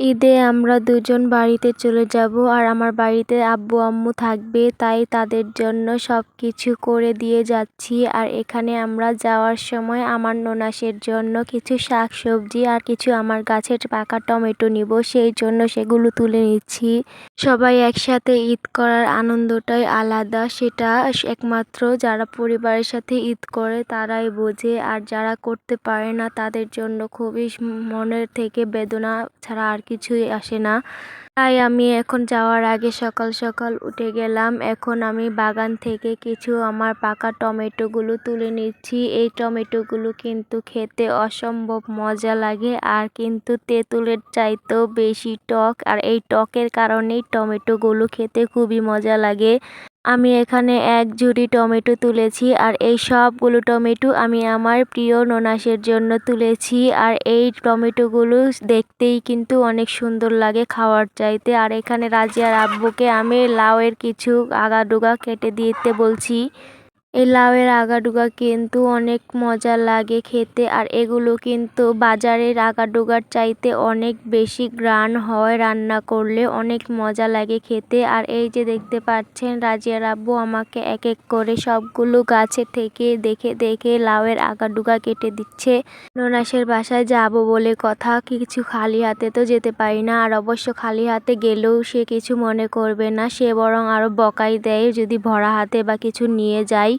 ঈদে আমরা দুজন বাড়িতে চলে যাব আর আমার বাড়িতে আব্বু আম্মু থাকবে, তাই তাদের জন্য সব কিছু করে দিয়ে যাচ্ছি। আর এখানে আমরা যাওয়ার সময় আমার ননাসের জন্য কিছু শাক সবজি আর কিছু আমার গাছের পাকা টমেটো নিব, সেই জন্য সেগুলো তুলে নিচ্ছি। সবাই একসাথে ঈদ করার আনন্দটাই আলাদা, সেটা একমাত্র যারা পরিবারের সাথে ঈদ করে তারাই বোঝে। আর যারা করতে পারে না তাদের জন্য খুবই মনের থেকে বেদনা ছাড়া আর কিছুই আসে না। তাই আমি এখন যাওয়ার আগে সকাল সকাল উঠে গেলাম। এখন আমি বাগান থেকে কিছু আমার পাকা টমেটোগুলো তুলে নিচ্ছি। এই টমেটোগুলো কিন্তু খেতে অসম্ভব মজা লাগে আর কিন্তু তেঁতুলের চাইতেও বেশি টক। আর এই টকের কারণেই টমেটোগুলো খেতে খুবই মজা লাগে। আমি এখানে এক ঝুড়ি টমেটো তুলেছি আর এই সবগুলো টমেটো আমি আমার প্রিয় ননাসের জন্য তুলেছি। আর এই টমেটোগুলো দেখতেই কিন্তু অনেক সুন্দর লাগে খাওয়ার চাইতে। আর এখানে রাজিয়ার আব্বুকে আমি লাউয়ের কিছু আগাডুগা কেটে দিতে বলছি। এই লাউয়ের আগাডুগা কিন্তু অনেক মজা লাগে খেতে, আর এগুলো কিন্তু বাজারের আগাডুগার চাইতে অনেক বেশি গ্রান হয় রান্না করলে, অনেক মজা লাগে খেতে। আর এই যে দেখতে পাচ্ছেন রাজিয়ার আব্বু আমাকে এক এক করে সবগুলো গাছে থেকে দেখে দেখে লাউয়ের আগাডুগা কেটে দিচ্ছে। ননাসের বাসায় যাব বলে কথা, কিছু খালি হাতে তো যেতে পারি না, আর অবশ্য খালি হাতে গেলেও সে কিছু মনে করবে না, সে বরং আরও বকাই দেয়, যদি ভরা হাতে বা কিছু নিয়ে যাই।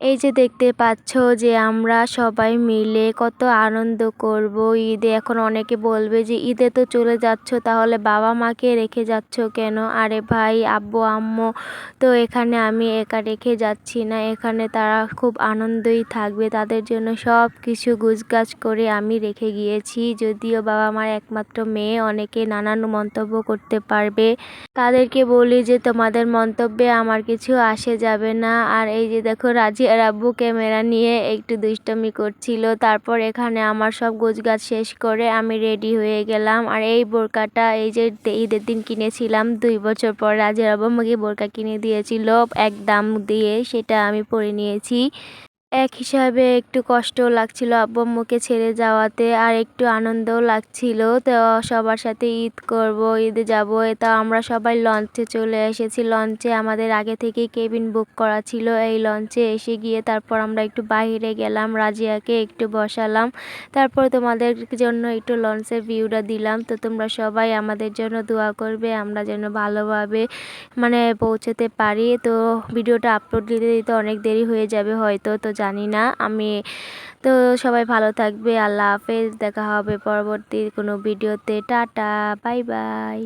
এই যে দেখতে পাচ্ছ যে আমরা সবাই মিলে কত আনন্দ করব ঈদে। এখন অনেকে বলবে যে, ঈদে তো চলে যাচ্ছ, তাহলে বাবা মাকে রেখে যাচ্ছ কেন? আরে ভাই, আব্বু, আম্মু, তো এখানে আমি একা রেখে যাচ্ছি না। এখানে তারা খুব আনন্দই থাকবে। তাদের জন্য সব কিছু গুছগাছ করে আমি রেখে গিয়েছি। যদিও বাবা মার একমাত্র মেয়ে, অনেকে নানান মন্তব্য করতে পারবে। তাদেরকে বলি যে, তোমাদের মন্তব্যে আমার কিছু আসে যাবে না। আর এই যে দেখো, রাজি আর আব্বু ক্যামেরা নিয়ে একটু দুষ্টমি করছিল। তারপর এখানে আমার সব গোছগাছ শেষ করে আমি রেডি হয়ে গেলাম। আর এই বোরকাটা এই যে ঈদের দিন কিনেছিলাম, দুই বছর পর রাজের আব্বু আমাকে বোরকা কিনে দিয়েছিল। এক দাম দিয়ে সেটা আমি পরে নিয়েছি। এক হিসাবে একটু কষ্টও লাগছিল আব্বু ছেড়ে যাওয়াতে, আর একটু আনন্দও লাগছিল। তো সবার সাথে ঈদ করব, ঈদে যাব। তা আমরা সবাই লঞ্চে চলে এসেছি। লঞ্চে আমাদের আগে থেকেই কেবিন বুক করা ছিল। এই লঞ্চে এসে গিয়ে তারপর আমরা একটু বাইরে গেলাম, রাজিয়াকে একটু বসালাম। তারপর তোমাদের জন্য একটু লঞ্চের ভিউটা দিলাম। তো তোমরা সবাই আমাদের জন্য দোয়া করবে, আমরা যেন ভালোভাবে মানে পৌঁছতে পারি। তো ভিডিওটা আপলোড দিতে দিতে অনেক দেরি হয়ে যাবে হয়তো। তো জানি না। আমি তো সবাই ভালো থাকবে। আল্লাহ হাফেজ। দেখা হবে পরবর্তী কোনো ভিডিওতে। Tata, bye bye.